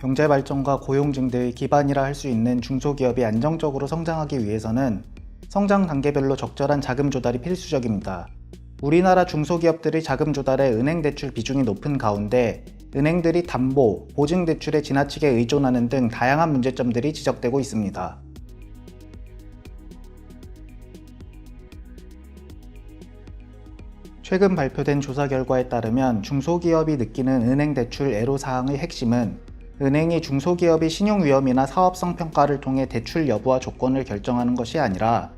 경제 발전과 고용 증대의 기반이라 할 수 있는 중소기업이 안정적으로 성장하기 위해서는 성장 단계별로 적절한 자금 조달이 필수적입니다. 우리나라 중소기업들의 자금 조달에 은행 대출 비중이 높은 가운데 은행들이 담보, 보증 대출에 지나치게 의존하는 등 다양한 문제점들이 지적되고 있습니다. 최근 발표된 조사 결과에 따르면 중소기업이 느끼는 은행 대출 애로 사항의 핵심은 은행이 중소기업의 신용 위험이나 사업성 평가를 통해 대출 여부와 조건을 결정하는 것이 아니라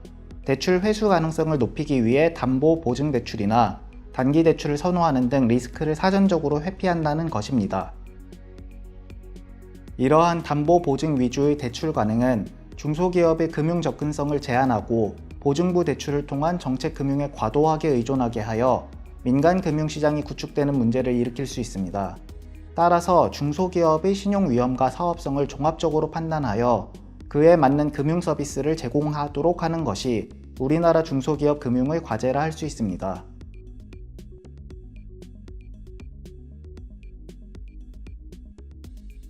대출 회수 가능성을 높이기 위해 담보 보증 대출이나 단기 대출을 선호하는 등 리스크를 사전적으로 회피한다는 것입니다. 이러한 담보 보증 위주의 대출 관행은 중소기업의 금융 접근성을 제한하고 보증부 대출을 통한 정책 금융에 과도하게 의존하게 하여 민간 금융 시장이 구축되는 문제를 일으킬 수 있습니다. 따라서 중소기업의 신용 위험과 사업성을 종합적으로 판단하여 그에 맞는 금융 서비스를 제공하도록 하는 것이 우리나라 중소기업 금융의 과제라 할 수 있습니다.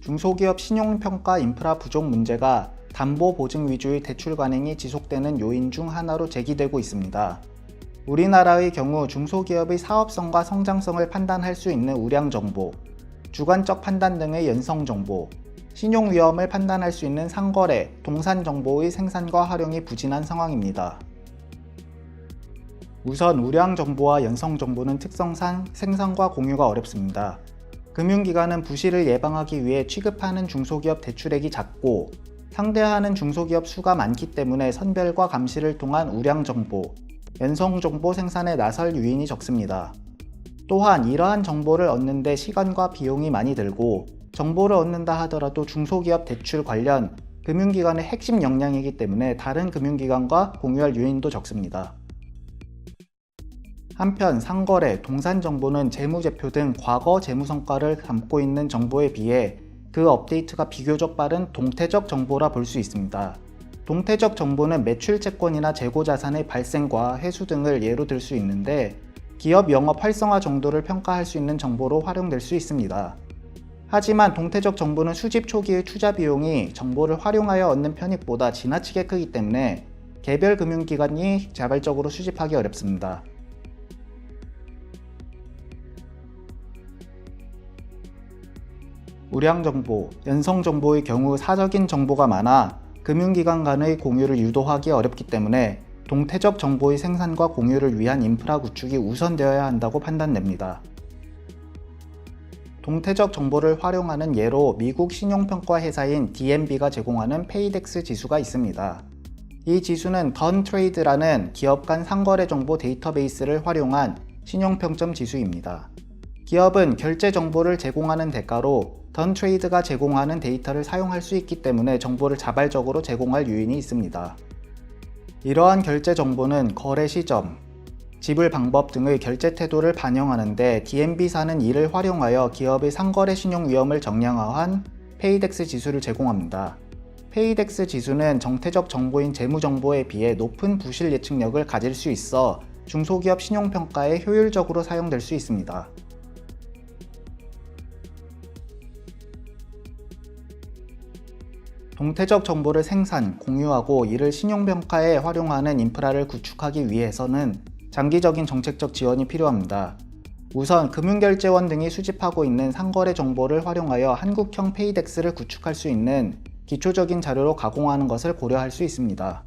중소기업 신용평가 인프라 부족 문제가 담보 보증 위주의 대출 관행이 지속되는 요인 중 하나로 제기되고 있습니다. 우리나라의 경우 중소기업의 사업성과 성장성을 판단할 수 있는 우량 정보, 주관적 판단 등의 연성 정보, 신용 위험을 판단할 수 있는 상거래, 동산 정보의 생산과 활용이 부진한 상황입니다. 우선 우량 정보와 연성 정보는 특성상 생산과 공유가 어렵습니다. 금융기관은 부실을 예방하기 위해 취급하는 중소기업 대출액이 작고 상대하는 중소기업 수가 많기 때문에 선별과 감시를 통한 우량 정보, 연성 정보 생산에 나설 유인이 적습니다. 또한 이러한 정보를 얻는데 시간과 비용이 많이 들고 정보를 얻는다 하더라도 중소기업 대출 관련 금융기관의 핵심 역량이기 때문에 다른 금융기관과 공유할 유인도 적습니다. 한편 상거래, 동산 정보는 재무제표 등 과거 재무 성과를 담고 있는 정보에 비해 그 업데이트가 비교적 빠른 동태적 정보라 볼 수 있습니다. 동태적 정보는 매출 채권이나 재고 자산의 발생과 회수 등을 예로 들 수 있는데 기업 영업 활성화 정도를 평가할 수 있는 정보로 활용될 수 있습니다. 하지만 동태적 정보는 수집 초기의 투자 비용이 정보를 활용하여 얻는 편익보다 지나치게 크기 때문에 개별 금융기관이 자발적으로 수집하기 어렵습니다. 우량 정보, 연성 정보의 경우 사적인 정보가 많아 금융기관 간의 공유를 유도하기 어렵기 때문에 동태적 정보의 생산과 공유를 위한 인프라 구축이 우선되어야 한다고 판단됩니다. 동태적 정보를 활용하는 예로 미국 신용평가 회사인 DNB가 제공하는 페이덱스 지수가 있습니다. 이 지수는 던 트레이드라는 기업 간 상거래 정보 데이터베이스를 활용한 신용평점 지수입니다. 기업은 결제 정보를 제공하는 대가로 던 트레이드가 제공하는 데이터를 사용할 수 있기 때문에 정보를 자발적으로 제공할 유인이 있습니다. 이러한 결제 정보는 거래 시점, 지불 방법 등의 결제 태도를 반영하는데 DNB사는 이를 활용하여 기업의 상거래 신용 위험을 정량화한 페이덱스 지수를 제공합니다. 페이덱스 지수는 정태적 정보인 재무 정보에 비해 높은 부실 예측력을 가질 수 있어 중소기업 신용평가에 효율적으로 사용될 수 있습니다. 동태적 정보를 생산, 공유하고 이를 신용평가에 활용하는 인프라를 구축하기 위해서는 장기적인 정책적 지원이 필요합니다. 우선 금융결제원 등이 수집하고 있는 상거래 정보를 활용하여 한국형 페이덱스를 구축할 수 있는 기초적인 자료로 가공하는 것을 고려할 수 있습니다.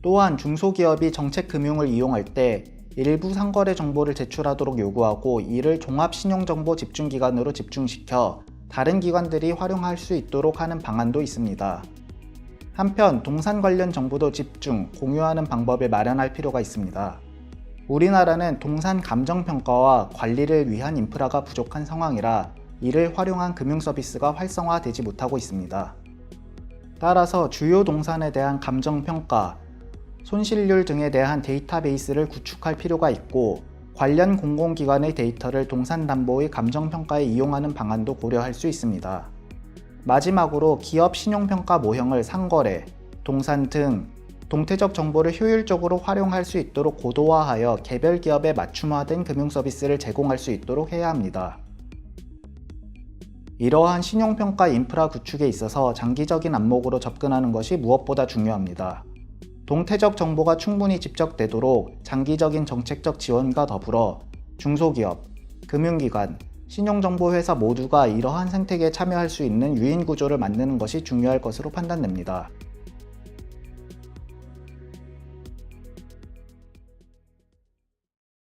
또한 중소기업이 정책금융을 이용할 때 일부 상거래 정보를 제출하도록 요구하고 이를 종합신용정보 집중기관으로 집중시켜 다른 기관들이 활용할 수 있도록 하는 방안도 있습니다. 한편 동산 관련 정보도 집중, 공유하는 방법을 마련할 필요가 있습니다. 우리나라는 동산 감정평가와 관리를 위한 인프라가 부족한 상황이라 이를 활용한 금융 서비스가 활성화되지 못하고 있습니다. 따라서 주요 동산에 대한 감정평가, 손실률 등에 대한 데이터베이스를 구축할 필요가 있고 관련 공공기관의 데이터를 동산담보의 감정평가에 이용하는 방안도 고려할 수 있습니다. 마지막으로 기업 신용평가 모형을 상거래, 동산 등 동태적 정보를 효율적으로 활용할 수 있도록 고도화하여 개별 기업에 맞춤화된 금융 서비스를 제공할 수 있도록 해야 합니다. 이러한 신용평가 인프라 구축에 있어서 장기적인 안목으로 접근하는 것이 무엇보다 중요합니다. 동태적 정보가 충분히 집적되도록 장기적인 정책적 지원과 더불어 중소기업, 금융기관, 신용정보회사 모두가 이러한 생태계에 참여할 수 있는 유인 구조를 만드는 것이 중요할 것으로 판단됩니다.